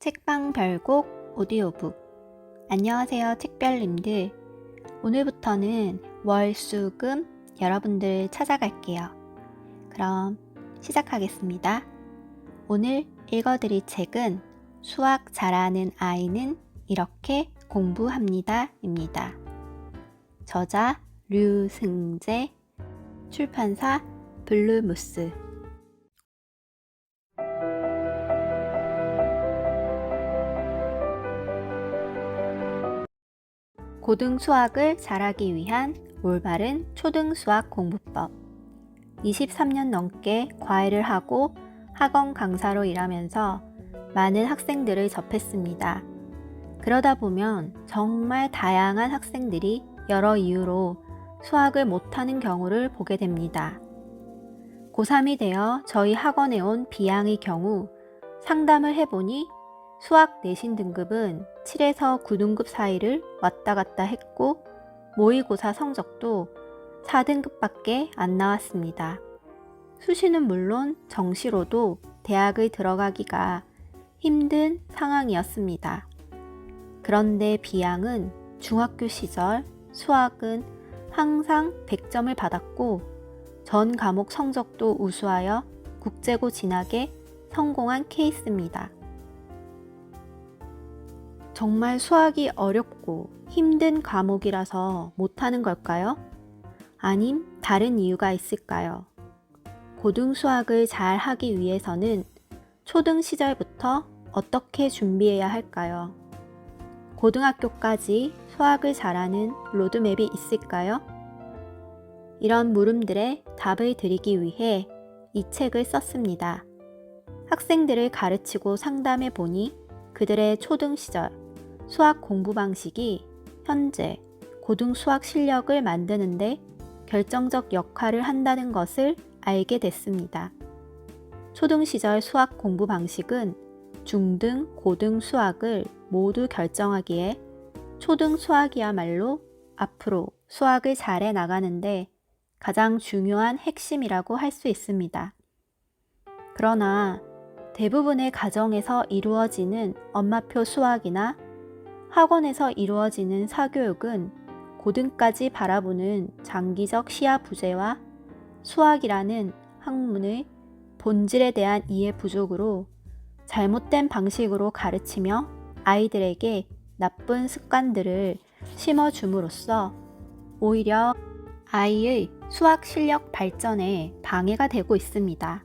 책방 별곡 오디오북. 안녕하세요 책별님들. 오늘부터는 월수금 여러분들 찾아갈게요. 그럼 시작하겠습니다. 오늘 읽어드릴 책은 수학 잘하는 아이는 이렇게 공부합니다 입니다. 저자 류승재 출판사 블루무스 고등 수학을 잘하기 위한 올바른 초등 수학 공부법. 23년 넘게 과외를 하고 학원 강사로 일하면서 많은 학생들을 접했습니다. 그러다 보면 정말 다양한 학생들이 여러 이유로 수학을 못하는 경우를 보게 됩니다. 고3이 되어 저희 학원에 온 B양의 경우 상담을 해보니 수학 내신 등급은 7에서 9등급 사이를 왔다 갔다 했고 모의고사 성적도 4등급밖에 안 나왔습니다. 수시는 물론 정시로도 대학을 들어가기가 힘든 상황이었습니다. 그런데 비양은 중학교 시절 수학은 항상 100점을 받았고 전 과목 성적도 우수하여 국제고 진학에 성공한 케이스입니다. 정말 수학이 어렵고 힘든 과목이라서 못하는 걸까요? 아님 다른 이유가 있을까요? 고등 수학을 잘 하기 위해서는 초등 시절부터 어떻게 준비해야 할까요? 고등학교까지 수학을 잘하는 로드맵이 있을까요? 이런 물음들의 답을 드리기 위해 이 책을 썼습니다. 학생들을 가르치고 상담해 보니 그들의 초등 시절 수학 공부 방식이 현재 고등 수학 실력을 만드는데 결정적 역할을 한다는 것을 알게 됐습니다. 초등 시절 수학 공부 방식은 중등, 고등 수학을 모두 결정하기에 초등 수학이야말로 앞으로 수학을 잘해 나가는데 가장 중요한 핵심이라고 할 수 있습니다. 그러나 대부분의 가정에서 이루어지는 엄마표 수학이나 학원에서 이루어지는 사교육은 고등까지 바라보는 장기적 시야 부재와 수학이라는 학문의 본질에 대한 이해 부족으로 잘못된 방식으로 가르치며 아이들에게 나쁜 습관들을 심어줌으로써 오히려 아이의 수학 실력 발전에 방해가 되고 있습니다.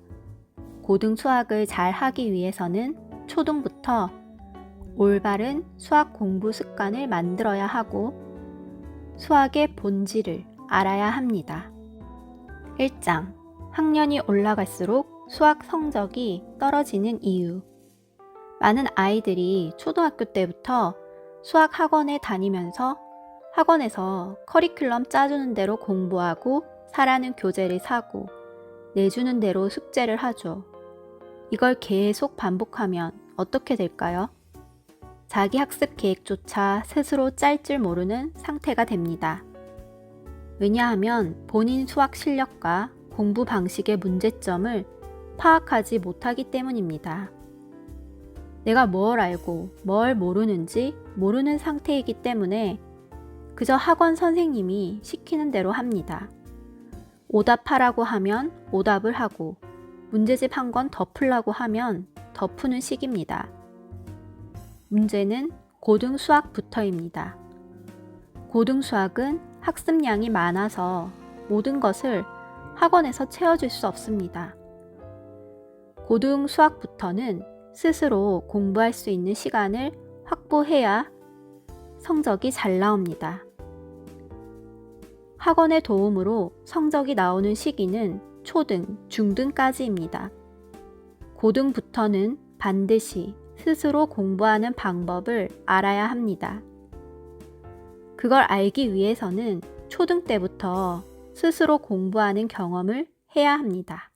고등 수학을 잘 하기 위해서는 초등부터 올바른 수학 공부 습관을 만들어야 하고 수학의 본질을 알아야 합니다. 1장 학년이 올라갈수록 수학 성적이 떨어지는 이유 많은 아이들이 초등학교 때부터 수학 학원에 다니면서 학원에서 커리큘럼 짜주는 대로 공부하고 사라는 교재를 사고 내주는 대로 숙제를 하죠. 이걸 계속 반복하면 어떻게 될까요? 자기 학습 계획조차 스스로 짤 줄 모르는 상태가 됩니다. 왜냐하면 본인 수학 실력과 공부 방식의 문제점을 파악하지 못하기 때문입니다. 내가 뭘 알고 뭘 모르는지 모르는 상태이기 때문에 그저 학원 선생님이 시키는 대로 합니다. 오답하라고 하면 오답을 하고 문제집 한 권 더 풀라고 하면 더 푸는 식입니다. 문제는 고등 수학부터입니다. 고등 수학은 학습량이 많아서 모든 것을 학원에서 채워줄 수 없습니다. 고등 수학부터는 스스로 공부할 수 있는 시간을 확보해야 성적이 잘 나옵니다. 학원의 도움으로 성적이 나오는 시기는 초등, 중등까지입니다. 고등부터는 반드시 스스로 공부하는 방법을 알아야 합니다. 그걸 알기 위해서는 초등 때부터 스스로 공부하는 경험을 해야 합니다.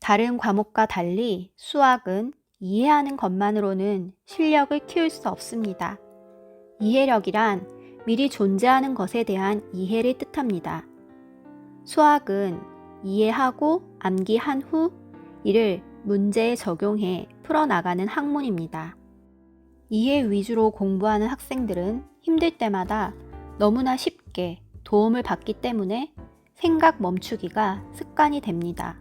다른 과목과 달리 수학은 이해하는 것만으로는 실력을 키울 수 없습니다. 이해력이란 미리 존재하는 것에 대한 이해를 뜻합니다. 수학은 이해하고 암기한 후 이를 문제에 적용해 풀어나가는 학문입니다. 이해 위주로 공부하는 학생들은 힘들 때마다 너무나 쉽게 도움을 받기 때문에 생각 멈추기가 습관이 됩니다.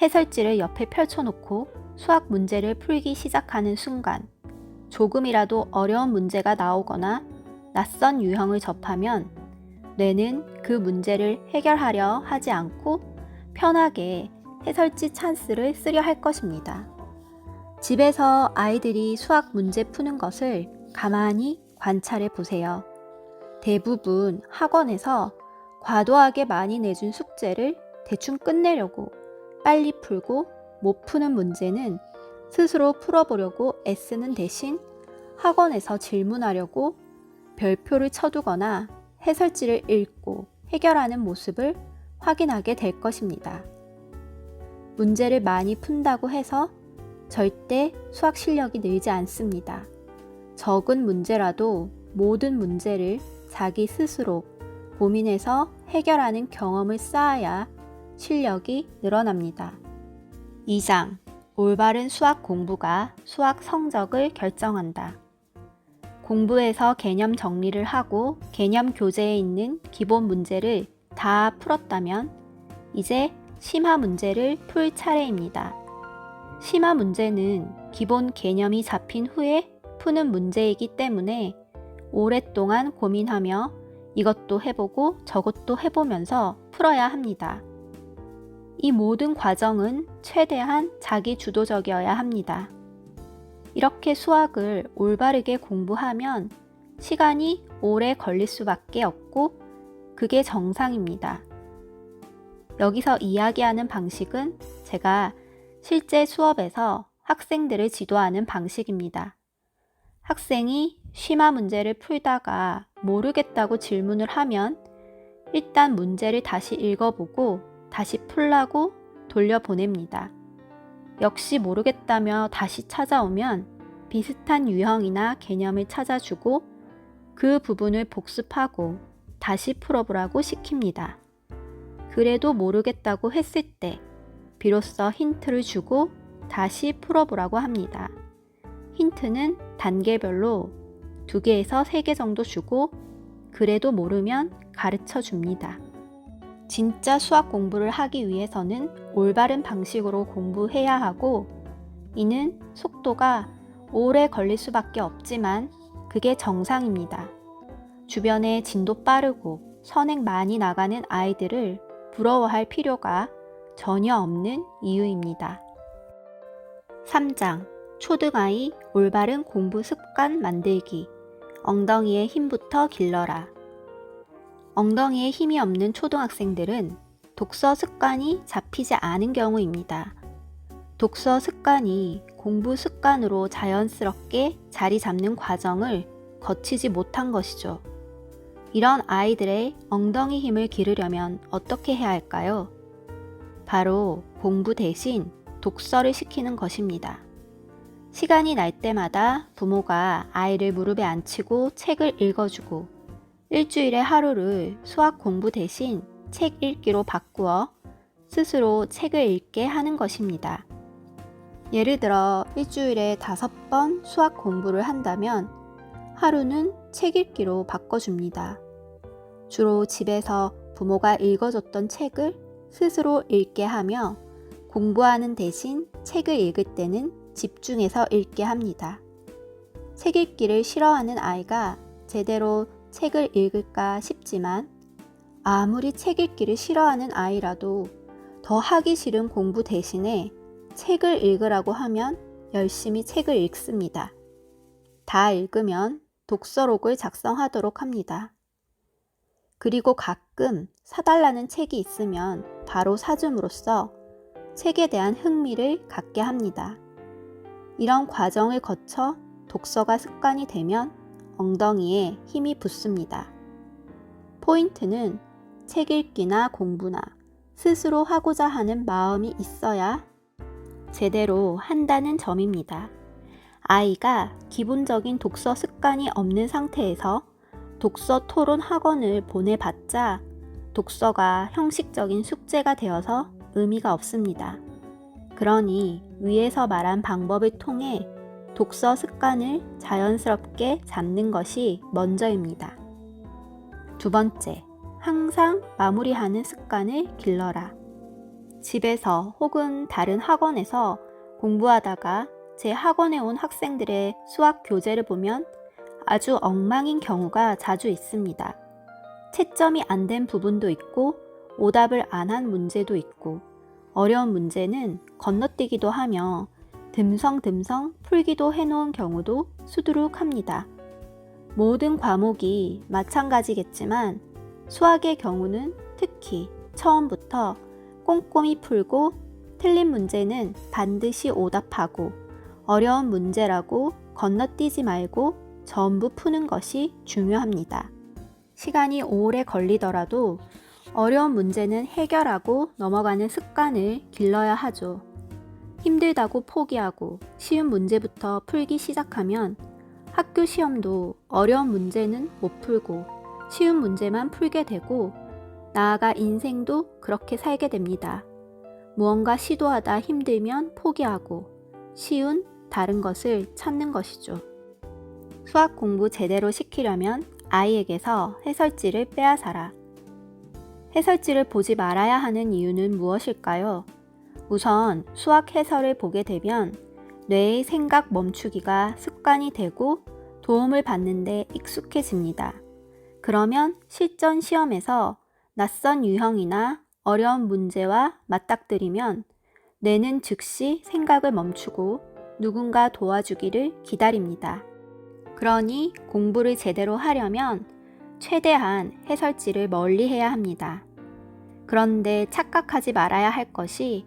해설지를 옆에 펼쳐놓고 수학 문제를 풀기 시작하는 순간 조금이라도 어려운 문제가 나오거나 낯선 유형을 접하면 뇌는 그 문제를 해결하려 하지 않고 편하게 해설지 찬스를 쓰려 할 것입니다. 집에서 아이들이 수학 문제 푸는 것을 가만히 관찰해 보세요. 대부분 학원에서 과도하게 많이 내준 숙제를 대충 끝내려고 빨리 풀고 못 푸는 문제는 스스로 풀어보려고 애쓰는 대신 학원에서 질문하려고 별표를 쳐두거나 해설지를 읽고 해결하는 모습을 확인하게 될 것입니다. 문제를 많이 푼다고 해서 절대 수학 실력이 늘지 않습니다. 적은 문제라도 모든 문제를 자기 스스로 고민해서 해결하는 경험을 쌓아야 실력이 늘어납니다. 2장 올바른 수학 공부가 수학 성적을 결정한다. 공부에서 개념 정리를 하고 개념 교재에 있는 기본 문제를 다 풀었다면 이제 심화 문제를 풀 차례입니다. 심화 문제는 기본 개념이 잡힌 후에 푸는 문제이기 때문에 오랫동안 고민하며 이것도 해보고 저것도 해보면서 풀어야 합니다. 이 모든 과정은 최대한 자기 주도적이어야 합니다. 이렇게 수학을 올바르게 공부하면 시간이 오래 걸릴 수밖에 없고 그게 정상입니다. 여기서 이야기하는 방식은 제가 실제 수업에서 학생들을 지도하는 방식입니다. 학생이 심화 문제를 풀다가 모르겠다고 질문을 하면 일단 문제를 다시 읽어보고 다시 풀라고 돌려보냅니다. 역시 모르겠다며 다시 찾아오면 비슷한 유형이나 개념을 찾아주고 그 부분을 복습하고 다시 풀어보라고 시킵니다. 그래도 모르겠다고 했을 때 비로소 힌트를 주고 다시 풀어보라고 합니다. 힌트는 단계별로 두 개에서 세개 정도 주고 그래도 모르면 가르쳐 줍니다. 진짜 수학 공부를 하기 위해서는 올바른 방식으로 공부해야 하고 이는 속도가 오래 걸릴 수밖에 없지만 그게 정상입니다. 주변에 진도 빠르고 선행 많이 나가는 아이들을 부러워할 필요가 전혀 없는 이유입니다. 3장 초등아이 올바른 공부 습관 만들기 엉덩이의 힘부터 길러라 엉덩이에 힘이 없는 초등학생들은 독서 습관이 잡히지 않은 경우입니다. 독서 습관이 공부 습관으로 자연스럽게 자리 잡는 과정을 거치지 못한 것이죠. 이런 아이들의 엉덩이 힘을 기르려면 어떻게 해야 할까요? 바로 공부 대신 독서를 시키는 것입니다. 시간이 날 때마다 부모가 아이를 무릎에 앉히고 책을 읽어주고 일주일에 하루를 수학 공부 대신 책 읽기로 바꾸어 스스로 책을 읽게 하는 것입니다. 예를 들어 일주일에 다섯 번 수학 공부를 한다면 하루는 책 읽기로 바꿔줍니다. 주로 집에서 부모가 읽어줬던 책을 스스로 읽게 하며 공부하는 대신 책을 읽을 때는 집중해서 읽게 합니다. 책 읽기를 싫어하는 아이가 제대로 책을 읽을까 싶지만 아무리 책 읽기를 싫어하는 아이라도 더 하기 싫은 공부 대신에 책을 읽으라고 하면 열심히 책을 읽습니다. 다 읽으면 독서록을 작성하도록 합니다. 그리고 가끔 사달라는 책이 있으면 바로 사줌으로써 책에 대한 흥미를 갖게 합니다. 이런 과정을 거쳐 독서가 습관이 되면 엉덩이에 힘이 붙습니다. 포인트는 책 읽기나 공부나 스스로 하고자 하는 마음이 있어야 제대로 한다는 점입니다. 아이가 기본적인 독서 습관이 없는 상태에서 독서 토론 학원을 보내봤자 독서가 형식적인 숙제가 되어서 의미가 없습니다. 그러니 위에서 말한 방법을 통해 독서 습관을 자연스럽게 잡는 것이 먼저입니다. 두 번째, 항상 마무리하는 습관을 길러라. 집에서 혹은 다른 학원에서 공부하다가 제 학원에 온 학생들의 수학 교재를 보면 아주 엉망인 경우가 자주 있습니다. 채점이 안 된 부분도 있고 오답을 안 한 문제도 있고 어려운 문제는 건너뛰기도 하며 듬성듬성 풀기도 해놓은 경우도 수두룩합니다. 모든 과목이 마찬가지겠지만 수학의 경우는 특히 처음부터 꼼꼼히 풀고 틀린 문제는 반드시 오답하고 어려운 문제라고 건너뛰지 말고 전부 푸는 것이 중요합니다. 시간이 오래 걸리더라도 어려운 문제는 해결하고 넘어가는 습관을 길러야 하죠. 힘들다고 포기하고 쉬운 문제부터 풀기 시작하면 학교 시험도 어려운 문제는 못 풀고 쉬운 문제만 풀게 되고 나아가 인생도 그렇게 살게 됩니다. 무언가 시도하다 힘들면 포기하고 쉬운 다른 것을 찾는 것이죠. 수학 공부 제대로 시키려면 아이에게서 해설지를 빼앗아라. 해설지를 보지 말아야 하는 이유는 무엇일까요? 우선 수학 해설을 보게 되면 뇌의 생각 멈추기가 습관이 되고 도움을 받는데 익숙해집니다. 그러면 실전 시험에서 낯선 유형이나 어려운 문제와 맞닥뜨리면 뇌는 즉시 생각을 멈추고 누군가 도와주기를 기다립니다. 그러니 공부를 제대로 하려면 최대한 해설지를 멀리 해야 합니다. 그런데 착각하지 말아야 할 것이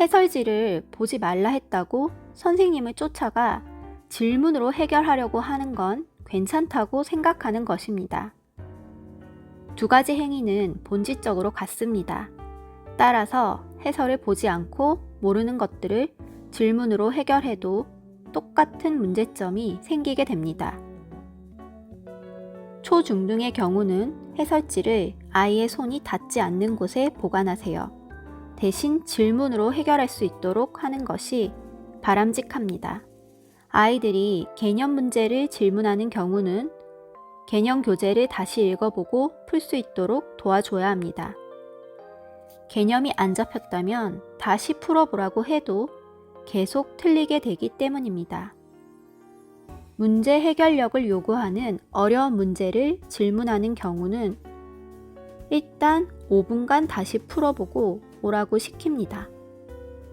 해설지를 보지 말라 했다고 선생님을 쫓아가 질문으로 해결하려고 하는 건 괜찮다고 생각하는 것입니다. 두 가지 행위는 본질적으로 같습니다. 따라서 해설을 보지 않고 모르는 것들을 질문으로 해결해도 똑같은 문제점이 생기게 됩니다. 초중등의 경우는 해설지를 아이의 손이 닿지 않는 곳에 보관하세요. 대신 질문으로 해결할 수 있도록 하는 것이 바람직합니다. 아이들이 개념 문제를 질문하는 경우는 개념 교재를 다시 읽어보고 풀 수 있도록 도와줘야 합니다. 개념이 안 잡혔다면 다시 풀어보라고 해도 계속 틀리게 되기 때문입니다. 문제 해결력을 요구하는 어려운 문제를 질문하는 경우는 일단 5분간 다시 풀어보고 오라고 시킵니다.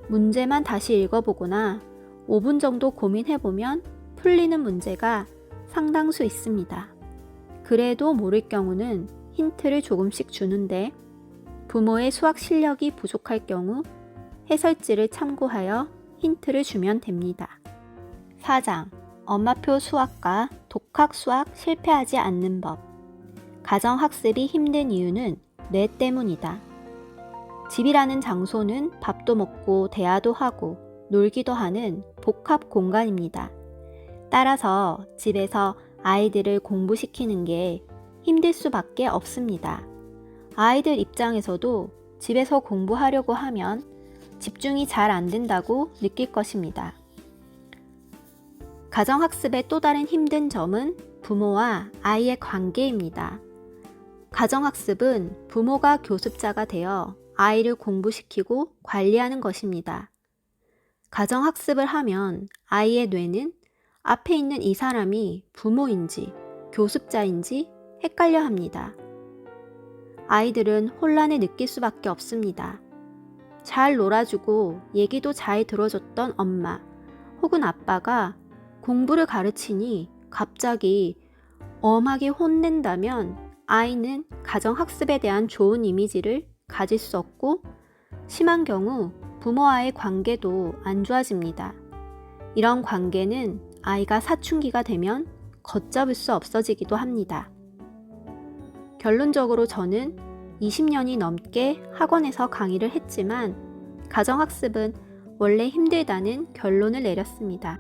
문제만 다시 읽어보거나 5분 정도 고민해보면 풀리는 문제가 상당수 있습니다. 그래도 모를 경우는 힌트를 조금씩 주는데 부모의 수학 실력이 부족할 경우 해설지를 참고하여 힌트를 주면 됩니다. 4장 엄마표 수학과 독학 수학 실패하지 않는 법 가정학습이 힘든 이유는 뇌 때문이다. 집이라는 장소는 밥도 먹고 대화도 하고 놀기도 하는 복합 공간입니다. 따라서 집에서 아이들을 공부시키는 게 힘들 수밖에 없습니다. 아이들 입장에서도 집에서 공부하려고 하면 집중이 잘 안 된다고 느낄 것입니다. 가정학습의 또 다른 힘든 점은 부모와 아이의 관계입니다. 가정학습은 부모가 교습자가 되어 아이를 공부시키고 관리하는 것입니다. 가정학습을 하면 아이의 뇌는 앞에 있는 이 사람이 부모인지 교습자인지 헷갈려 합니다. 아이들은 혼란을 느낄 수밖에 없습니다. 잘 놀아주고 얘기도 잘 들어줬던 엄마 혹은 아빠가 공부를 가르치니 갑자기 엄하게 혼낸다면 아이는 가정학습에 대한 좋은 이미지를 가질 수 없고 심한 경우 부모와의 관계도 안 좋아집니다. 이런 관계는 아이가 사춘기가 되면 걷잡을 수 없어지기도 합니다. 결론적으로 저는 20년이 넘게 학원에서 강의를 했지만 가정학습은 원래 힘들다는 결론을 내렸습니다.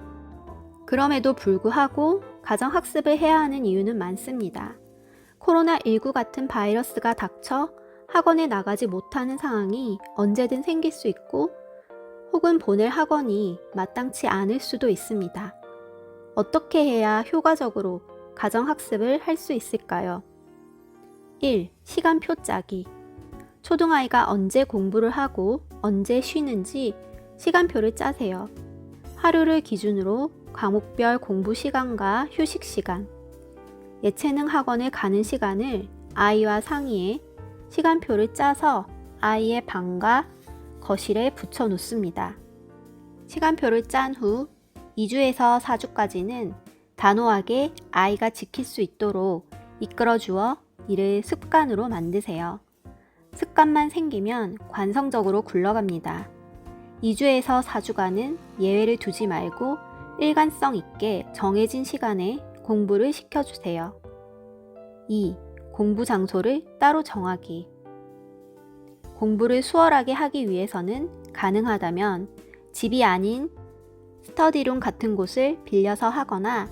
그럼에도 불구하고 가정학습을 해야 하는 이유는 많습니다. 코로나19 같은 바이러스가 닥쳐 학원에 나가지 못하는 상황이 언제든 생길 수 있고 혹은 보낼 학원이 마땅치 않을 수도 있습니다. 어떻게 해야 효과적으로 가정학습을 할 수 있을까요? 1. 시간표 짜기. 초등아이가 언제 공부를 하고 언제 쉬는지 시간표를 짜세요. 하루를 기준으로 과목별 공부 시간과 휴식 시간, 예체능 학원을 가는 시간을 아이와 상의해 시간표를 짜서 아이의 방과 거실에 붙여 놓습니다. 시간표를 짠 후 2주에서 4주까지는 단호하게 아이가 지킬 수 있도록 이끌어 주어 이를 습관으로 만드세요. 습관만 생기면 관성적으로 굴러갑니다. 2주에서 4주간은 예외를 두지 말고 일관성 있게 정해진 시간에 공부를 시켜주세요. 2. 공부 장소를 따로 정하기. 공부를 수월하게 하기 위해서는 가능하다면 집이 아닌 스터디룸 같은 곳을 빌려서 하거나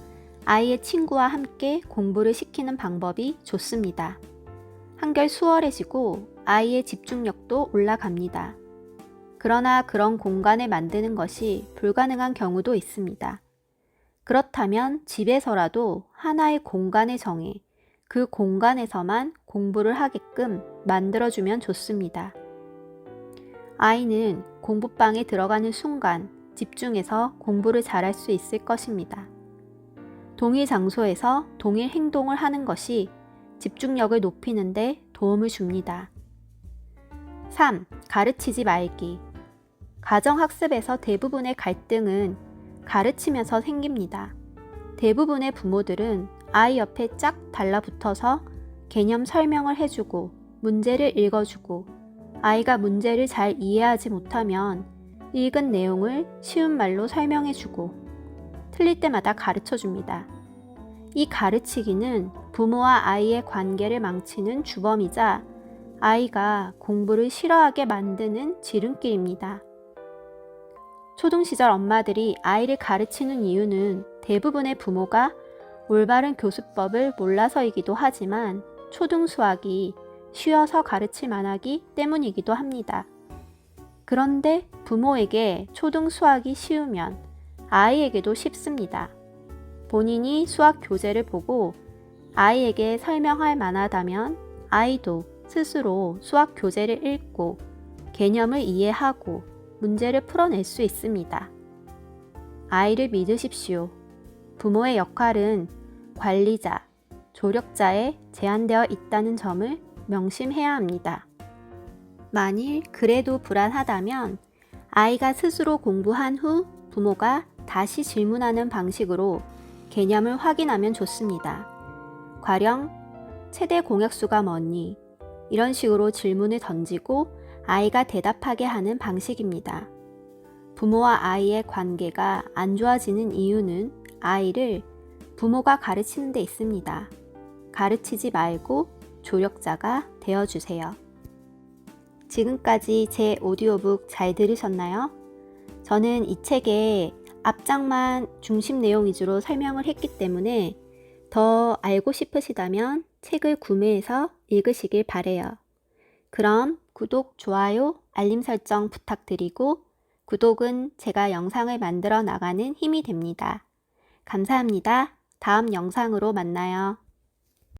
아이의 친구와 함께 공부를 시키는 방법이 좋습니다. 한결 수월해지고 아이의 집중력도 올라갑니다. 그러나 그런 공간을 만드는 것이 불가능한 경우도 있습니다. 그렇다면 집에서라도 하나의 공간을 정해 그 공간에서만 공부를 하게끔 만들어주면 좋습니다. 아이는 공부방에 들어가는 순간 집중해서 공부를 잘할 수 있을 것입니다. 동일 장소에서 동일 행동을 하는 것이 집중력을 높이는데 도움을 줍니다. 3. 가르치지 말기. 가정학습에서 대부분의 갈등은 가르치면서 생깁니다. 대부분의 부모들은 아이 옆에 짝 달라붙어서 개념 설명을 해주고 문제를 읽어주고 아이가 문제를 잘 이해하지 못하면 읽은 내용을 쉬운 말로 설명해주고 틀릴 때마다 가르쳐 줍니다. 이 가르치기는 부모와 아이의 관계를 망치는 주범이자 아이가 공부를 싫어하게 만드는 지름길입니다. 초등 시절 엄마들이 아이를 가르치는 이유는 대부분의 부모가 올바른 교수법을 몰라서이기도 하지만 초등 수학이 쉬어서 가르칠 만하기 때문이기도 합니다. 그런데 부모에게 초등 수학이 쉬우면 아이에게도 쉽습니다. 본인이 수학 교재를 보고 아이에게 설명할 만하다면 아이도 스스로 수학 교재를 읽고 개념을 이해하고 문제를 풀어낼 수 있습니다. 아이를 믿으십시오. 부모의 역할은 관리자, 조력자에 제한되어 있다는 점을 명심해야 합니다. 만일 그래도 불안하다면 아이가 스스로 공부한 후 부모가 다시 질문하는 방식으로 개념을 확인하면 좋습니다. 가령 최대 공약수가 뭐니? 이런 식으로 질문을 던지고 아이가 대답하게 하는 방식입니다. 부모와 아이의 관계가 안 좋아지는 이유는 아이를 부모가 가르치는 데 있습니다. 가르치지 말고 조력자가 되어주세요. 지금까지 제 오디오북 잘 들으셨나요? 저는 이 책의 앞장만 중심 내용 위주로 설명을 했기 때문에 더 알고 싶으시다면 책을 구매해서 읽으시길 바래요. 그럼 구독, 좋아요, 알림 설정 부탁드리고 구독은 제가 영상을 만들어 나가는 힘이 됩니다. 감사합니다. 다음 영상으로 만나요.